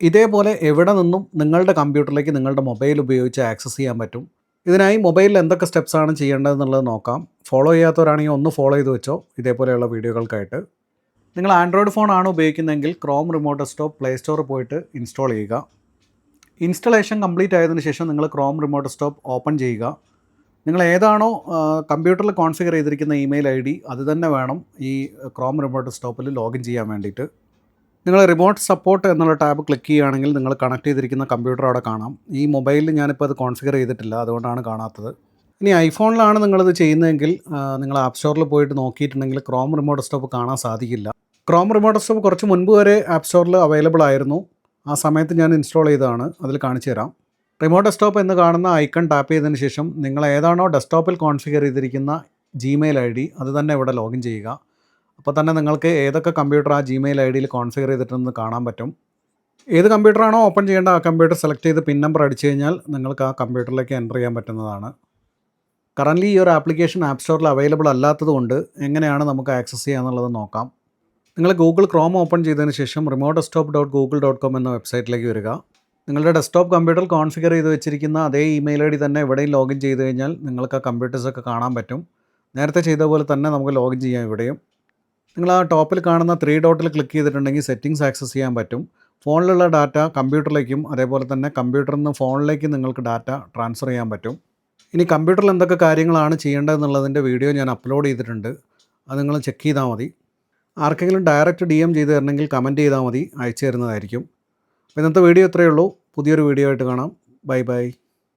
ഇതേപോലെ എവിടെ നിന്നും നിങ്ങളുടെ കമ്പ്യൂട്ടറിലേക്ക് നിങ്ങളുടെ മൊബൈൽ ഉപയോഗിച്ച് ആക്സസ് ചെയ്യാൻ പറ്റും? ഇതിനായി മൊബൈലിൽ എന്തൊക്കെ സ്റ്റെപ്സാണ് ചെയ്യേണ്ടതെന്നുള്ളത് നോക്കാം. ഫോളോ ചെയ്യാത്തവരാണെങ്കിൽ ഒന്ന് ഫോളോ ചെയ്ത് വെച്ചോ ഇതേപോലെയുള്ള വീഡിയോകൾക്കായിട്ട്. നിങ്ങൾ ആൻഡ്രോയിഡ് ഫോൺ ആണ് ഉപയോഗിക്കുന്നതെങ്കിൽ ക്രോം റിമോട്ട് ഡെസ്ക്ടോപ്പ് പ്ലേ സ്റ്റോറിൽ പോയിട്ട് ഇൻസ്റ്റാൾ ചെയ്യുക. ഇൻസ്റ്റലേഷൻ കംപ്ലീറ്റ് ആയതിനു ശേഷം നിങ്ങൾ ക്രോം റിമോട്ട് ഡെസ്ക്ടോപ്പ് ഓപ്പൺ ചെയ്യുക. നിങ്ങൾ ഏതാണോ കമ്പ്യൂട്ടറിൽ കോൺഫിഗർ ചെയ്തിരിക്കുന്ന ഇമെയിൽ ഐ ഡി അത് തന്നെ വേണം ഈ ക്രോം റിമോട്ട് ഡെസ്ക്ടോപ്പിൽ ലോഗിൻ ചെയ്യാൻ വേണ്ടിയിട്ട്. നിങ്ങൾ റിമോട്ട് സപ്പോർട്ട് എന്നുള്ള ടാബ് ക്ലിക്ക് ചെയ്യുകയാണെങ്കിൽ നിങ്ങൾ കണക്ട് ചെയ്തിരിക്കുന്ന കമ്പ്യൂട്ടർ അവിടെ കാണാം. ഈ മൊബൈലിൽ ഞാനിപ്പോൾ അത് കോൺഫിഗർ ചെയ്തിട്ടില്ല അതുകൊണ്ടാണ് കാണാത്തത്. ഇനി ഐഫോണിലാണ് നിങ്ങളിത് ചെയ്യുന്നതെങ്കിൽ നിങ്ങൾ ആപ്പ് സ്റ്റോറിൽ പോയിട്ട് നോക്കിയിട്ടുണ്ടെങ്കിൽ ക്രോം റിമോട്ട് ഡെസ്ക്ടോപ്പ് കാണാൻ സാധിക്കില്ല. ക്രോം റിമോട്ട് ഡെസ്ക്ടോപ്പ് കുറച്ച് മുൻപ് വരെ ആപ്പ് സ്റ്റോറിൽ അവൈലബിൾ ആയിരുന്നു. ആ സമയത്ത് ഞാൻ ഇൻസ്റ്റാൾ ചെയ്തതാണ്. അതിൽ കാണിച്ചു തരാം. റിമോട്ട് ഡെസ്ക്ടോപ്പ് എന്ന് കാണുന്ന ഐക്കൺ ടാപ്പ് ചെയ്തതിന് ശേഷം നിങ്ങൾ ഏതാണോ ഡെസ്ക്ടോപ്പിൽ കോൺഫിഗർ ചെയ്തിരിക്കുന്ന ജിമെയിൽ ഐ ഡി അത് തന്നെ ഇവിടെ ലോഗിൻ ചെയ്യുക. അപ്പോൾ തന്നെ നിങ്ങൾക്ക് ഏതൊക്കെ കമ്പ്യൂട്ടർ ആ ജിമെയിൽ ഐ ഡിയിൽ കോൺഫിഗർ ചെയ്തിട്ടുണ്ടെന്ന് കാണാൻ പറ്റും. ഏത് കമ്പ്യൂട്ടറാണോ ഓപ്പൺ ചെയ്യേണ്ട ആ കമ്പ്യൂട്ടർ സെലക്ട് ചെയ്ത് പിൻ നമ്പർ അടിച്ചു കഴിഞ്ഞാൽ നിങ്ങൾക്ക് ആ കമ്പ്യൂട്ടറിലേക്ക് എന്റർ ചെയ്യാൻ പറ്റുന്നതാണ്. കറന്റ്ലി ഈ ഒരു ആപ്ലിക്കേഷൻ ആപ്പ് സ്റ്റോറിൽ അവൈലബിൾ അല്ലാത്തതുകൊണ്ട് എങ്ങനെയാണ് നമുക്ക് ആക്സസ് ചെയ്യുക എന്നുള്ളത് നോക്കാം. നിങ്ങൾ ഗൂഗിൾ ക്രോം ഓപ്പൺ ചെയ്തതിന് ശേഷം remote desktop dot Google dot com എന്ന വെബ്സൈറ്റിലേക്ക് വരിക. നിങ്ങളുടെ ഡെസ്ക്ടോപ്പ് കമ്പ്യൂട്ടർ കോൺഫിഗർ ചെയ്ത് വെച്ചിരിക്കുന്ന അതേ ഇമെയിൽ ഐ ഡി തന്നെ എവിടെയും ലോഗിൻ ചെയ്ത് കഴിഞ്ഞാൽ നിങ്ങൾക്ക് ആ കമ്പ്യൂട്ടേഴ്സൊക്കെ കാണാൻ പറ്റും. നേരത്തെ ചെയ്ത പോലെ തന്നെ നമുക്ക് ലോഗിൻ ചെയ്യാം ഇവിടെയും. നിങ്ങൾ ആ ടോപ്പിൽ കാണുന്ന ത്രീ ഡോട്ടിൽ ക്ലിക്ക് ചെയ്തിട്ടുണ്ടെങ്കിൽ സെറ്റിംഗ്സ് ആക്സസ് ചെയ്യാൻ പറ്റും. ഫോണിലുള്ള ഡാറ്റ കമ്പ്യൂട്ടറിലേക്കും അതേപോലെ തന്നെ കമ്പ്യൂട്ടറിൽ നിന്ന് ഫോണിലേക്കും നിങ്ങൾക്ക് ഡാറ്റ ട്രാൻസ്ഫർ ചെയ്യാൻ പറ്റും. ഇനി കമ്പ്യൂട്ടറിൽ എന്തൊക്കെ കാര്യങ്ങളാണ് ചെയ്യേണ്ടതെന്നുള്ളതിന്റെ വീഡിയോ ഞാൻ അപ്ലോഡ് ചെയ്തിട്ടുണ്ട്. അത് നിങ്ങൾ ചെക്ക് ചെയ്താൽ മതി. ആർക്കെങ്കിലും ഡയറക്റ്റ് ഡി എം ചെയ്ത് തരണമെങ്കിൽ കമന്റ് ചെയ്താൽ മതി. അയച്ചു തരുന്നതായിരിക്കും. അപ്പോൾ ഇന്നത്തെ വീഡിയോ ഇത്രയേ ഉള്ളൂ. പുതിയൊരു വീഡിയോ ആയിട്ട് കാണാം. Bye bye